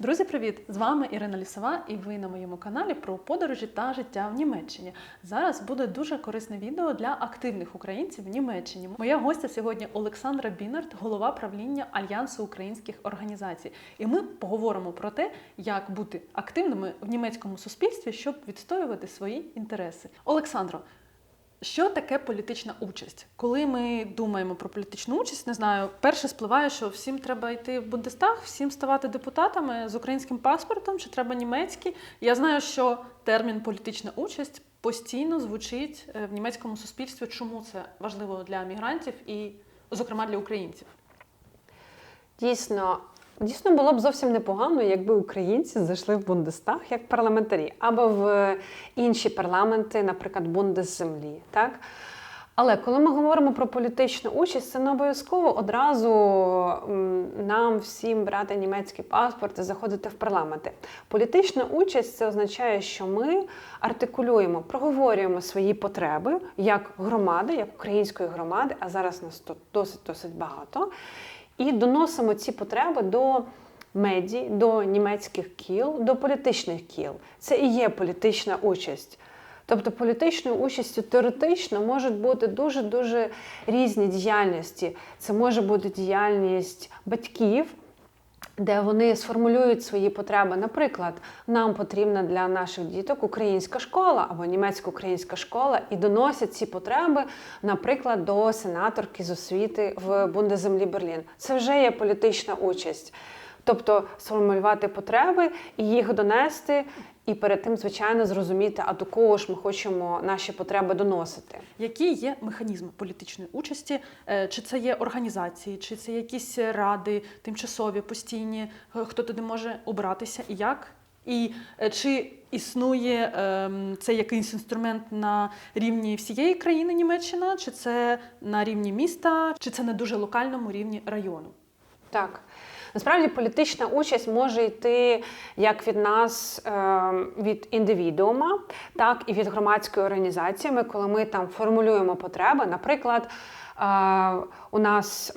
Друзі, привіт! З вами Ірина Лісова, і ви на моєму каналі про подорожі та життя в Німеччині. Зараз буде дуже корисне відео для активних українців в Німеччині. Моя гостя сьогодні Олександра Бінарт, голова правління Альянсу українських організацій. І ми поговоримо про те, як бути активними в німецькому суспільстві, щоб відстоювати свої інтереси. Олександро, що таке політична участь? Коли ми думаємо про політичну участь, не знаю, перше спливає, що всім треба йти в Бундестаг, всім ставати депутатами з українським паспортом, чи треба німецький. Я знаю, що термін політична участь постійно звучить е, в німецькому суспільстві. Чому це важливо для мігрантів і, зокрема, для українців? Дійсно, дійсно було б зовсім непогано, якби українці зайшли в Бундестаг як парламентарі або в інші парламенти, наприклад, Бундесземлі. Так? Але коли ми говоримо про політичну участь, це не обов'язково одразу нам всім брати німецький паспорт і заходити в парламенти. Політична участь це означає, що ми артикулюємо, проговорюємо свої потреби як громади, як української громади, а зараз нас тут досить досить багато, і доносимо ці потреби до. Меді до німецьких кіл, до політичних кіл. Це і є політична участь. Тобто політичною участю теоретично можуть бути дуже-дуже різні діяльності. Це може бути діяльність батьків, де вони сформулюють свої потреби. Наприклад, нам потрібна для наших діток українська школа або німецько-українська школа, і доносять ці потреби, наприклад, до сенаторки з освіти в Бундеземлі Берлін. Це вже є політична участь. Тобто сформулювати потреби і їх донести, і перед тим, звичайно, зрозуміти, а до кого ж ми хочемо наші потреби доносити. Які є механізми політичної участі? Е, Чи це є організації, чи це якісь ради, тимчасові, постійні, Е, хто туди може обратися і як? І е, чи існує ем, це якийсь інструмент на рівні всієї країни Німеччина, чи це на рівні міста, чи це на дуже локальному рівні району? Так. Насправді політична участь може йти як від нас, е, від індивідуума, так і від громадської організації, коли ми там формулюємо потреби. Наприклад, е, у нас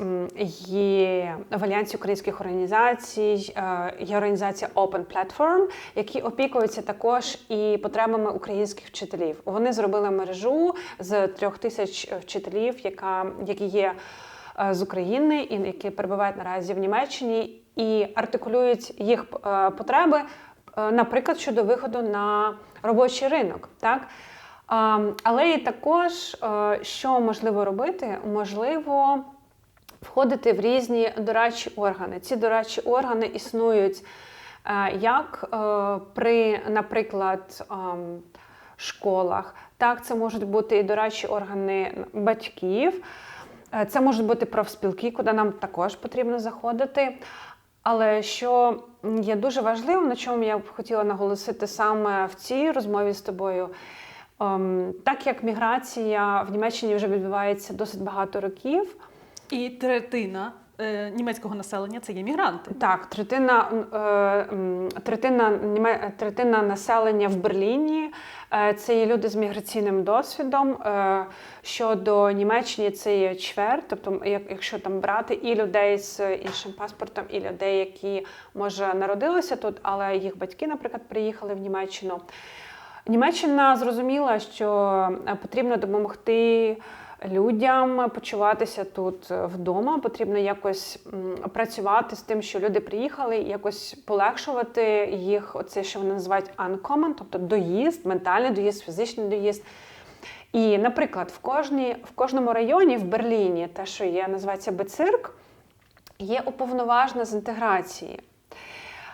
є в Альянсі українських організацій, е, є організація Open Platform, які опікуються також і потребами українських вчителів. Вони зробили мережу з трьох тисяч вчителів, яка, які є е, з України і які перебувають наразі в Німеччині, і артикулюють їх е, потреби, е, наприклад, щодо виходу на робочий ринок. Так? Але і також, е, що можливо робити, можливо входити в різні дорадчі органи. Ці дорадчі органи існують е, як е, при, наприклад, ем, школах, так, це можуть бути і дорадчі органи батьків. Е, Це можуть бути профспілки, куди нам також потрібно заходити. Але що є дуже важливим, на чому я б хотіла наголосити саме в цій розмові з тобою, ем, так як міграція в Німеччині вже відбувається досить багато років. І третина е, німецького населення це є мігранти. Так, третина, е, третина, німе- третина населення в Берліні е, це є люди з міграційним досвідом. Е, Щодо Німеччини це є чверть, тобто, як- якщо там брати і людей з іншим паспортом, і людей, які може народилися тут, але їх батьки, наприклад, приїхали в Німеччину. Німеччина зрозуміла, що е, потрібно допомогти людям почуватися тут вдома. Потрібно якось працювати з тим, що люди приїхали, якось полегшувати їх, оце, що вони називають uncommon, тобто доїзд, ментальний доїзд, фізичний доїзд. І, наприклад, в, кожній, в кожному районі в Берліні, те, що є, називається Бецирк, є уповноважена з інтеграції.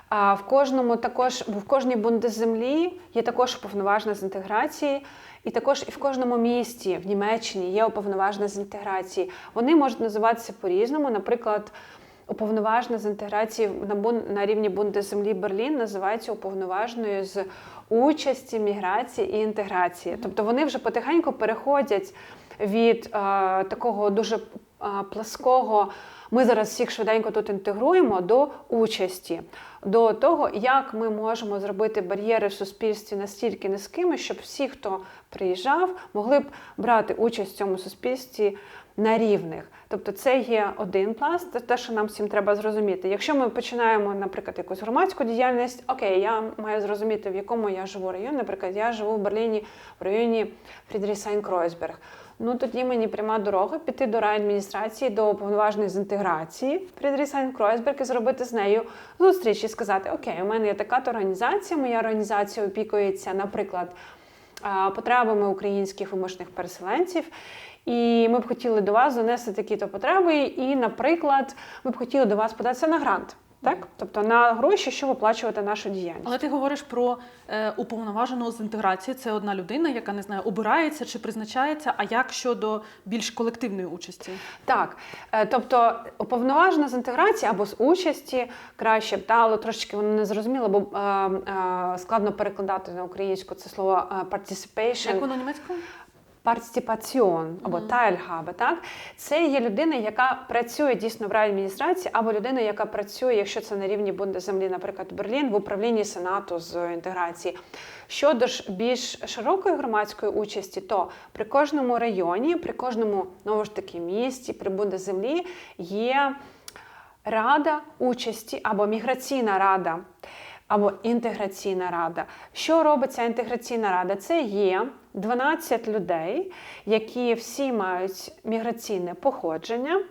А в кожному також в кожній бундесземлі є також уповноважена з інтеграції, і також і в кожному місті в Німеччині є уповноважена з інтеграції. Вони можуть називатися по-різному. Наприклад, уповноважена з інтеграції на бун на рівні бундесземлі Берлін називається уповноваженою з участі, міграції і інтеграції. Тобто вони вже потихеньку переходять від е, такого дуже е, плаского. Ми зараз всіх швиденько тут інтегруємо до участі, до того, як ми можемо зробити бар'єри в суспільстві настільки низькими, щоб всі, хто приїжджав, могли б брати участь в цьому суспільстві на рівних. Тобто це є один пласт, це те, що нам всім треба зрозуміти. Якщо ми починаємо, наприклад, якусь громадську діяльність, окей, я маю зрозуміти, в якому я живу районі. Наприклад, я живу в Берліні в районі Фрідрісайн Кройсберг. Ну тоді мені пряма дорога піти до райадміністрації, до уповноваженої з інтеграції Фрідрісайн Кройсберг і зробити з нею зустріч і сказати: Окей, у мене є така то організація, моя організація опікується, наприклад, потребами українських вимушених переселенців. І ми б хотіли до вас занести такі-то потреби, і, наприклад, ми б хотіли до вас податися на грант, так? Тобто на гроші, щоб оплачувати нашу діяльність. Але ти говориш про е, уповноваженого з інтеграції. Це одна людина, яка не знаю, обирається чи призначається. А як щодо більш колективної участі? Так, е, тобто уповноважена з інтеграції або з участі краще б, та, але трошечки воно не зрозуміло, бо е, е, складно перекладати на українську це слово е, participation. Як воно німецькою? Партиципаціон або тайльгаба, так це є людина, яка працює дійсно в райадміністрації, або людина, яка працює, якщо це на рівні Бундесземлі, наприклад, Берлін, в управлінні Сенату з інтеграції. Щодо ж більш широкої громадської участі, то при кожному районі, при кожному знову ж таки місті, при Бундесземлі є рада участі або міграційна рада. Або інтеграційна рада. Що робить ця інтеграційна рада? Це є 12 людей, які всі мають міграційне походження,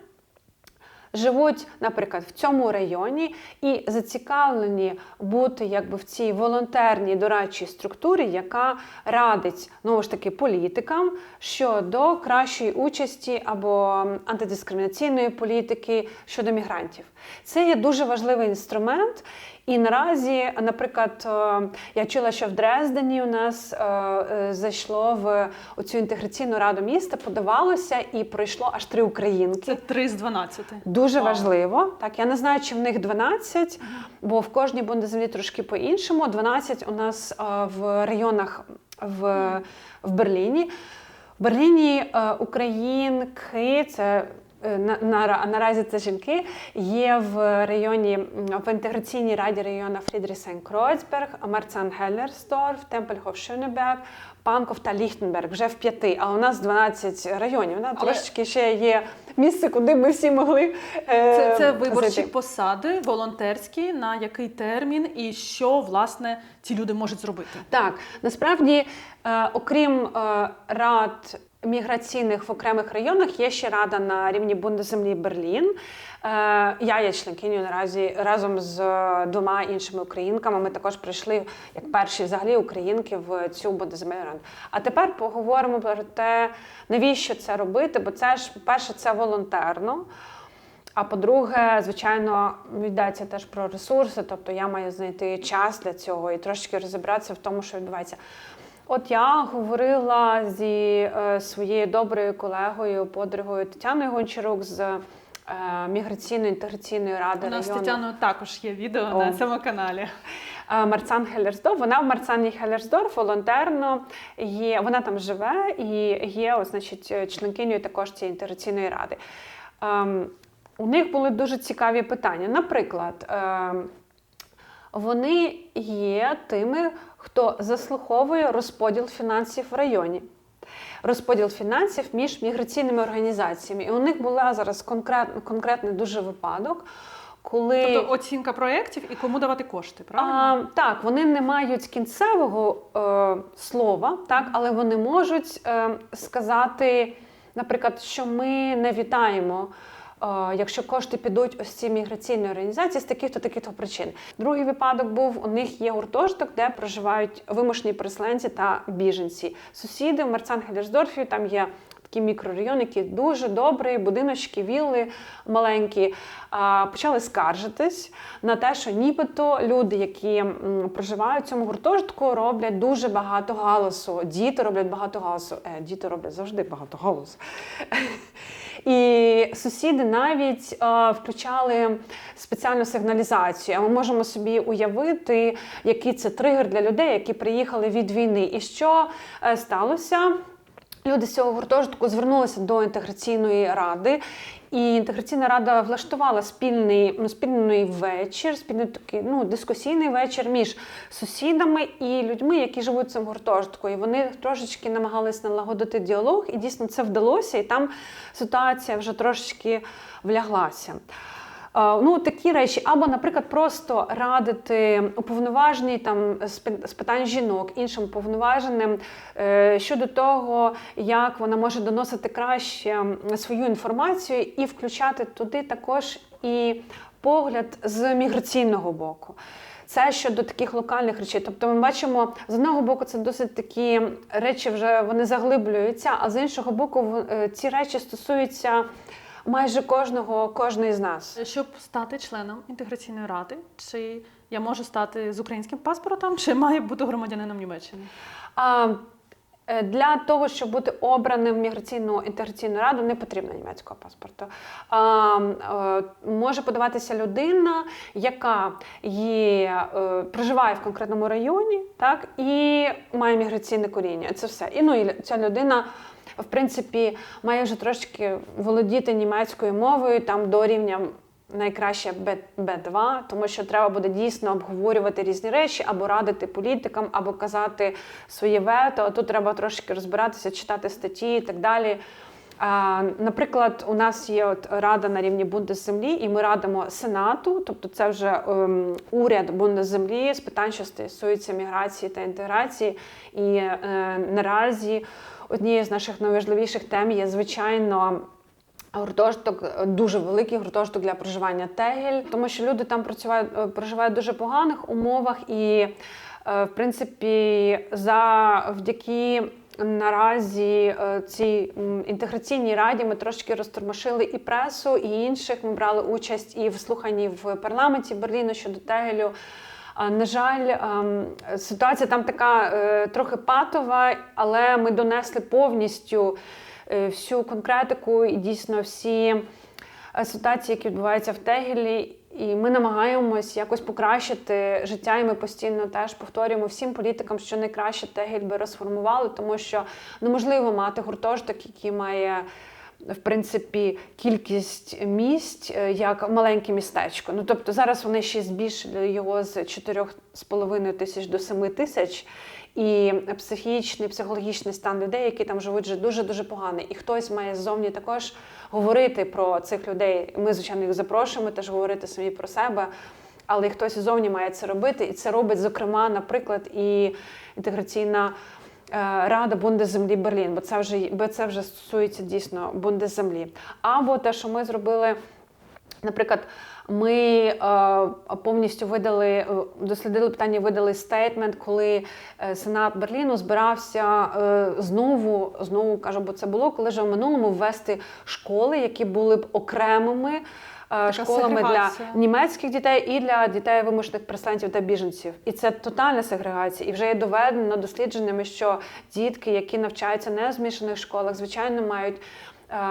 живуть, наприклад, в цьому районі і зацікавлені бути якби в цій волонтерній дорадчій структурі, яка радить знову ж таки політикам щодо кращої участі або антидискримінаційної політики щодо мігрантів. Це є дуже важливий інструмент. І наразі, наприклад, е, я чула, що в Дрездені у нас е, е, зайшло в оцю інтеграційну раду міста, подавалося і пройшло аж три українки. Це 3 з 12. Дуже Вау. важливо. Так, я не знаю, чи в них 12, бо в кожній бундеземлі трошки по-іншому. 12 у нас в районах в, в Берліні. В Берліні українки, це на, на, наразі це жінки, є в районі в інтеграційній раді району Фрідрісен Кройцберг, Марцан Геллерсдорф, Темпельхоф Шönеберг, Панков та Ліхтенберг. Вже в п'яти, а у нас 12 районів. Да? Але- Трошечки ще є місце, куди ми всі могли. е, Це, це виборчі зайти. посади, волонтерські, на який термін і що власне ці люди можуть зробити. Так, насправді, е, окрім е, рад міграційних в окремих районах, є ще рада на рівні Бундесземлі Берлін. Е, я є членкиню наразі разом з е, двома іншими українками. Ми також прийшли як перші взагалі українки в цю Бундесземельну раду. А тепер поговоримо про те, навіщо це робити, бо це ж, по-перше, це волонтерно. А по-друге, звичайно, йдеться теж про ресурси, тобто я маю знайти час для цього і трошки розібратися в тому, що відбувається. От я говорила зі е, своєю доброю колегою, подругою Тетяною Гончарук з е, міграційної інтеграційної ради У нас району. Тетяною також є відео О. на цьому каналі. Е, Марцан Геллерсдорф. Вона в Марцані Геллерсдорф волонтерно є. Вона там живе і є, значить, членкинею також цієї інтеграційної ради. Ем, у них були дуже цікаві питання. Наприклад, ем, вони є тими, хто заслуховує розподіл фінансів в районі. Розподіл фінансів між міграційними організаціями. І у них була зараз конкрет, конкретний дуже випадок, коли Тобто оцінка проєктів і кому давати кошти, правильно? а, так, вони не мають кінцевого е, слова, так, але вони можуть е, сказати, наприклад, що ми не вітаємо. Якщо кошти підуть ось ці міграційні організації з таких-то таких-то причин. Другий випадок був: у них є гуртожиток, де проживають вимушені переселенці та біженці. Сусіди в Марцан-Гелерсдорфі там є такий мікрорайон, який дуже добрий, будиночки, вілли маленькі. Почали скаржитись на те, що нібито люди, які проживають в цьому гуртожитку, роблять дуже багато галасу. Діти роблять багато галасу. Е, діти роблять завжди багато галасу. І сусіди навіть е, включали спеціальну сигналізацію. Ми можемо собі уявити, який це тригер для людей, які приїхали від війни. І що е, сталося? Люди з цього гуртожитку звернулися до інтеграційної ради, і інтеграційна рада влаштувала спільний, ну, спільний вечір, спільний такий ну, дискусійний вечір між сусідами і людьми, які живуть в цьому гуртожитку. І вони трошечки намагались налагодити діалог, і дійсно це вдалося, і там ситуація вже трошечки вляглася. Е, Ну, такі речі, або, наприклад, просто радити уповноваженій там з питань жінок, іншим уповноваженим е, щодо того, як вона може доносити краще свою інформацію і включати туди також і погляд з міграційного боку. Це щодо таких локальних речей. Тобто ми бачимо, з одного боку, це досить такі речі вже вони заглиблюються, а з іншого боку, е, ці речі стосуються майже кожного, кожної з нас. Щоб стати членом інтеграційної ради, чи я можу стати з українським паспортом, чи маю бути громадянином Німеччини? А, е, для того, щоб бути обраним в міграційну інтеграційну раду, не потрібно німецького паспорту. А, е, може подаватися людина, яка є, е, проживає в конкретному районі, так, і має міграційне коріння. Це все. І ну, і ця людина. В принципі, має вже трошки володіти німецькою мовою там до рівня найкраще Б- Б2, тому що треба буде дійсно обговорювати різні речі, або радити політикам, або казати своє вето. Тут треба трошки розбиратися, читати статті і так далі. А, наприклад, у нас є от рада на рівні Бундесземлі, і ми радимо Сенату, тобто це вже ем, уряд Бундесземлі з питань, що стосуються міграції та інтеграції. І е, наразі однією з наших найважливіших тем є, звичайно, Гуртожиток дуже великий гуртожиток для проживання Тегель, тому що люди там працюють, е, проживають в дуже поганих умовах, і е, в принципі, завдяки наразі е, цій інтеграційній раді ми трошки розтормошили і пресу, і інших. Ми брали участь і в слуханні в парламенті Берліну щодо Тегелю. На жаль, ем, ситуація там така е, трохи патова, але ми донесли повністю е, всю конкретику і дійсно всі е, ситуації, які відбуваються в Тегелі. І ми намагаємось якось покращити життя, і ми постійно теж повторюємо всім політикам, що найкраще Тегель би розформували, тому що неможливо мати гуртожиток, який має. В принципі, кількість місць е, як маленьке містечко. Ну тобто зараз вони ще збільшили його з 4,5 тисяч до 7 тисяч. І психічний, психологічний стан людей, які там живуть, вже дуже дуже поганий. І хтось має ззовні також говорити про цих людей. Ми, звичайно, їх запрошуємо теж говорити самі про себе. Але хтось ззовні має це робити, і це робить, зокрема, наприклад, і інтеграційна рада Бундеземлі Берлін, бо це вже бо це вже стосується дійсно Бундеземлі. Або те, що ми зробили. Наприклад, ми е, повністю видали, е, дослідили питання, видали стейтмент, коли е, Сенат Берліну збирався е, знову, знову кажу, бо це було, коли вже в минулому ввести школи, які були б окремими. е, Школами для німецьких дітей і для дітей вимушених переселенців та біженців. І це тотальна сегрегація. І вже є доведено дослідженнями, що дітки, які навчаються не в змішаних школах, звичайно, мають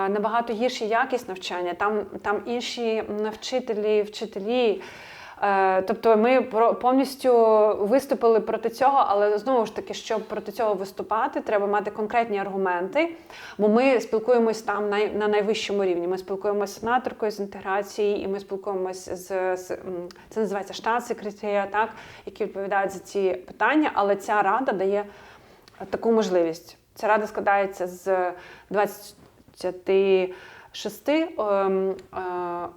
набагато гірші якість навчання. Там, там інші навчителі, вчителі. Е, Тобто ми повністю виступили проти цього, але знову ж таки, щоб проти цього виступати, треба мати конкретні аргументи. Бо ми спілкуємось там на, на найвищому рівні. Ми спілкуємося з сенаторкою з інтеграції, і ми спілкуємося з, з це називається штат-секретаря, так які відповідають за ці питання. Але ця рада дає таку можливість. Ця рада складається з 26 ем, е,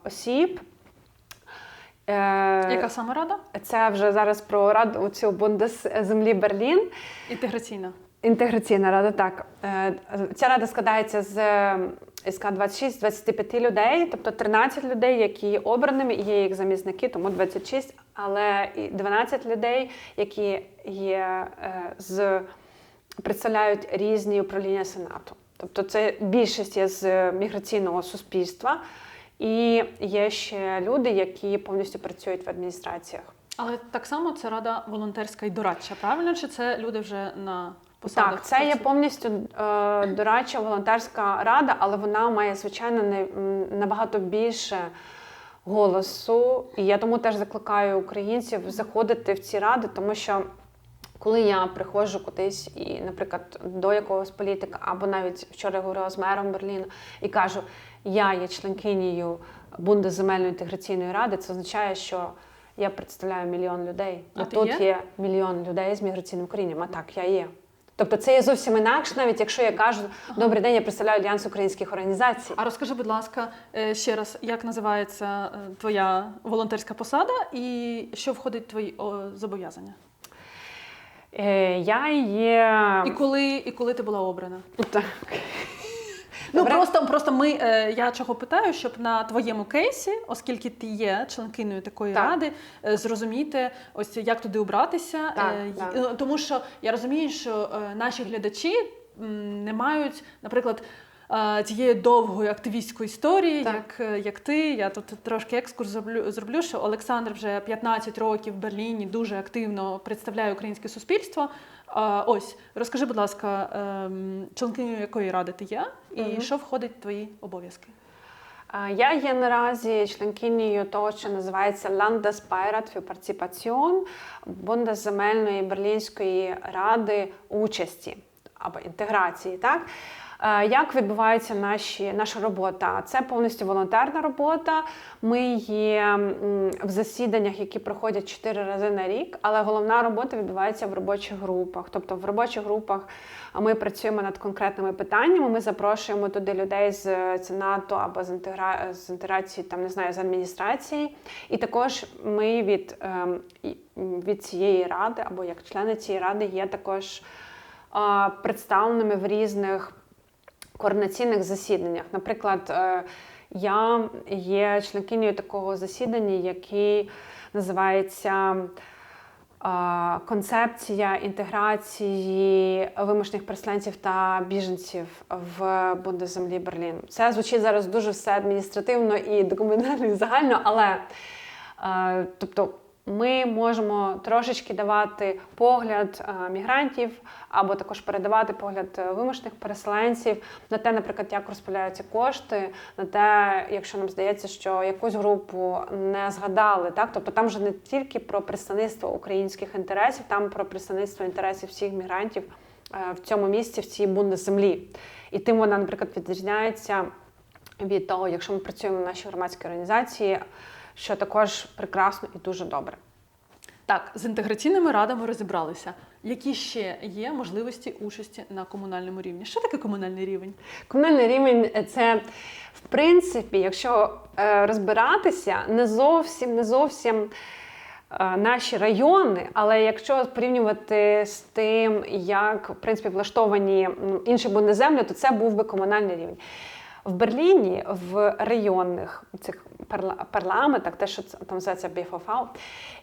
осіб. Е, Яка саме рада? Це вже зараз про раду цю Бундесземлі Берлін. Інтеграційна. Інтеграційна рада, так. Е, Ця рада складається з СК 26 25 людей, тобто 13 людей, які є обраними, і є їх замісники, тому 26, але і 12 людей, які є е, з представляють різні управління Сенату. Тобто це більшість є з міграційного суспільства, і є ще люди, які повністю працюють в адміністраціях. Але так само це рада волонтерська і дорадча, правильно? Чи це люди вже на посадах? Так, це є повністю е, дорадча волонтерська рада, але вона має звичайно не набагато більше голосу. І я тому теж закликаю українців заходити в ці ради, тому що Коли я приходжу кудись і, наприклад, до якогось політика, або навіть вчора я говорила з мером Берліна і кажу, я є членкинею Бундеземельної інтеграційної ради, це означає, що я представляю мільйон людей. А ти тут є? є мільйон людей з міграційним корінням. А так, я є. Тобто це є зовсім інакше, навіть якщо я кажу Добрий день, я представляю Альянс українських організацій. А розкажи, будь ласка, е, ще раз, як називається е, твоя волонтерська посада і що входить в твої зобов'язання? Е, я є. І коли, і коли ти була обрана? Так. Ну Добре. просто, просто ми е, я чого питаю, щоб на твоєму кейсі, оскільки ти є членкиною такої Так. ради, е, зрозуміти ось як туди обратися. Так, так. ну, Тому що я розумію, що наші глядачі не мають, наприклад. Е, Цієї довгої активістської історії, Так. як, е, як ти, я тут трошки екскурс зроблю, зроблю, що Олександр вже 15 років в Берліні дуже активно представляє українське суспільство. Ось розкажи, будь ласка, ем, членкиною якої ради ти є, і Мгм. що входить в твої обов'язки? Я є наразі членкинею того, що називається Landesbeirat für Partizipation Бундеземельної Берлінської ради участі або інтеграції. Так? Е, Як відбувається наші, наша робота? Це повністю волонтерна робота. Ми є в засіданнях, які проходять 4 рази на рік, але головна робота відбувається в робочих групах. Тобто в робочих групах ми працюємо над конкретними питаннями. Ми запрошуємо туди людей з з НАТО або з інтегра... з інтеграції, там не знаю, з адміністрації. І також ми від, ем, від цієї ради, або як члени цієї ради, є також представленими в різних координаційних засіданнях. Наприклад, е, я є членкинею такого засідання, який називається Концепція інтеграції вимушених переселенців та біженців в Бундеземлі Берлін. Це звучить зараз дуже все адміністративно і документально і загально, але е, тобто ми можемо трошечки давати погляд е, мігрантів або також передавати погляд е, вимушених переселенців на те, наприклад, як розподіляються кошти, на те, якщо нам здається, що якусь групу не згадали, так тобто там вже не тільки про представництво українських інтересів, там про представництво інтересів всіх мігрантів е, в цьому місці, в цій бундеземлі. І тим вона, наприклад, відрізняється від того, якщо ми працюємо в нашій громадській організації, що також прекрасно і дуже добре. Так, з інтеграційними радами розібралися. Які ще є можливості участі на комунальному рівні? Що таке комунальний рівень? Комунальний рівень це, в принципі, якщо е, розбиратися, не зовсім не зовсім е, наші райони, але якщо порівнювати з тим, як в принципі влаштовані інші бундеземлі, то це був би комунальний рівень. В Берліні в районних цих парла- парламентах, те, що там називається BFV,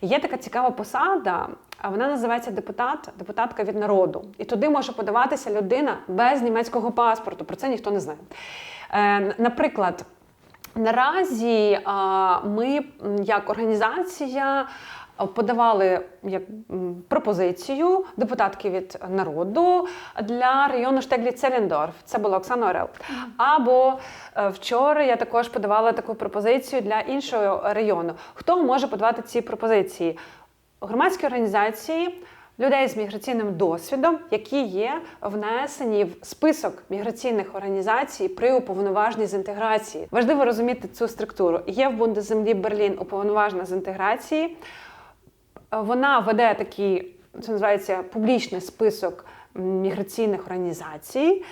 є така цікава посада, а вона називається депутат, депутатка від народу. І туди може подаватися людина без німецького паспорту. Про це ніхто не знає. Е, наприклад, Наразі ми, як організація, подавали як пропозицію депутатки від народу для району штеглі Целендорф. Це була Оксана Орел. Або е, вчора я також подавала таку пропозицію для іншого району. Хто може подавати ці пропозиції? Громадські організації. Людей з міграційним досвідом, які є внесені в список міграційних організацій при уповноваженні з інтеграції. Важливо розуміти цю структуру. Є в Бундеземлі Берлін уповноважена з інтеграції. Вона веде такий, це називається публічний список міграційних організацій.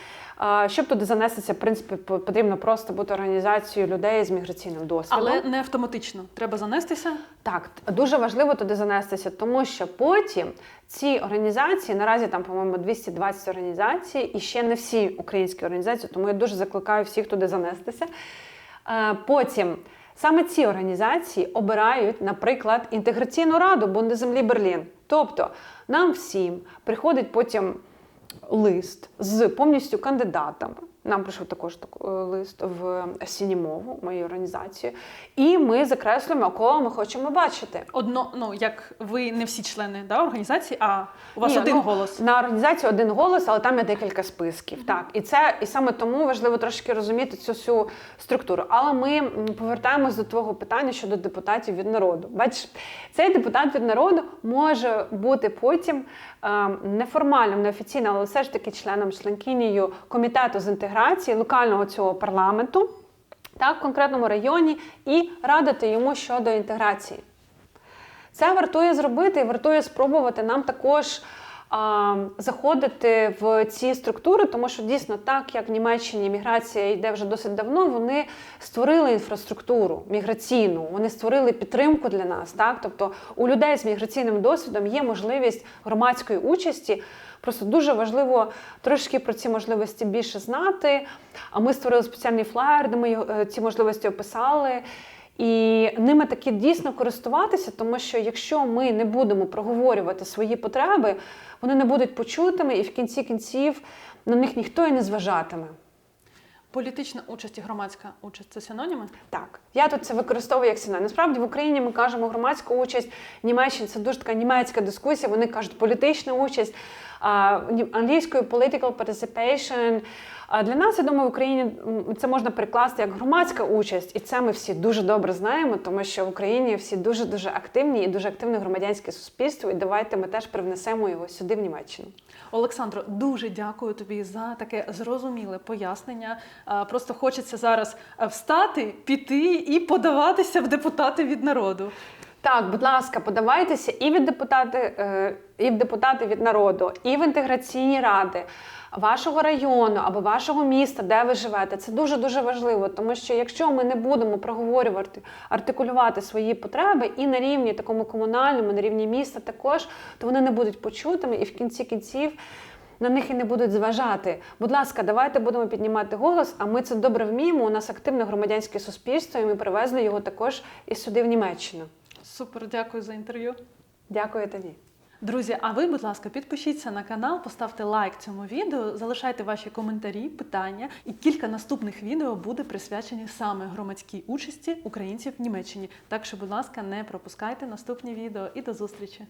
Щоб туди занестися, в принципі, потрібно просто бути організацією людей з міграційним досвідом. Але не автоматично. Треба занестися. Так, дуже важливо туди занестися, тому що потім ці організації, наразі там, по-моєму, 220 організацій, і ще не всі українські організації, тому я дуже закликаю всіх туди занестися. Е, Потім саме ці організації обирають, наприклад, інтеграційну раду Бундеземлі Берлін. Тобто нам всім приходить потім лист з повністю кандидатами. Нам прийшов також так- е, лист в Сінімову, мою організацію, і ми закреслюємо, кого ми хочемо бачити. Одно, ну як ви не всі члени да, організації, а у вас Ні, один ну, голос. На організацію один голос, але там є декілька списків. Так, і це і саме тому важливо трошки розуміти цю всю структуру. Але ми повертаємось до твого питання щодо депутатів від народу. Бачиш, цей депутат від народу може бути потім е, неформальним, неофіційно, але все ж таки членом членкинію комітету з інтеграції локального цього парламенту. Так, в конкретному районі і радити йому щодо інтеграції. Це вартує зробити і вартує спробувати нам також заходити в ці структури, тому що дійсно, так як в Німеччині міграція йде вже досить давно, вони створили інфраструктуру міграційну, вони створили підтримку для нас. Так? Тобто у людей з міграційним досвідом є можливість громадської участі. Просто дуже важливо трошки про ці можливості більше знати. А ми створили спеціальний флаєр, де ми е, ці можливості описали. І ними таки дійсно користуватися, тому що якщо ми не будемо проговорювати свої потреби, вони не будуть почутими, і в кінці кінців на них ніхто і не зважатиме. Політична участь і громадська участь це синоніми? Так, я тут це використовую як синонім. Насправді в Україні ми кажемо громадську участь, в Німеччині це дуже така німецька дискусія. Вони кажуть політична участь, англійською political participation. Для нас, я думаю, в Україні це можна перекласти як громадська участь, і це ми всі дуже добре знаємо, тому що в Україні всі дуже дуже активні і дуже активне громадянське суспільство. І давайте ми теж привнесемо його сюди в Німеччину. Олександро, дуже дякую тобі за таке зрозуміле пояснення. Просто хочеться зараз е, встати, піти і подаватися в депутати від народу. Так, будь ласка, подавайтеся і від депутати, е, і в депутати від народу, і в інтеграційні ради вашого району або вашого міста, де ви живете. Це дуже дуже важливо, тому що якщо ми не будемо проговорювати, артикулювати свої потреби і на рівні такому комунальному, на рівні міста також, то вони не будуть почутими і в кінці кінців. На них і не будуть зважати. Будь ласка, давайте будемо піднімати голос. А ми це добре вміємо. У нас активне громадянське суспільство, і ми привезли його також і сюди в Німеччину. Супер, дякую за інтерв'ю. Дякую тобі. Друзі, а ви, будь ласка, підпишіться на канал, поставте лайк цьому відео, залишайте ваші коментарі, питання, і кілька наступних відео буде присвячені саме громадській участі українців в Німеччині. Так що, будь ласка, не пропускайте наступні відео і до зустрічі.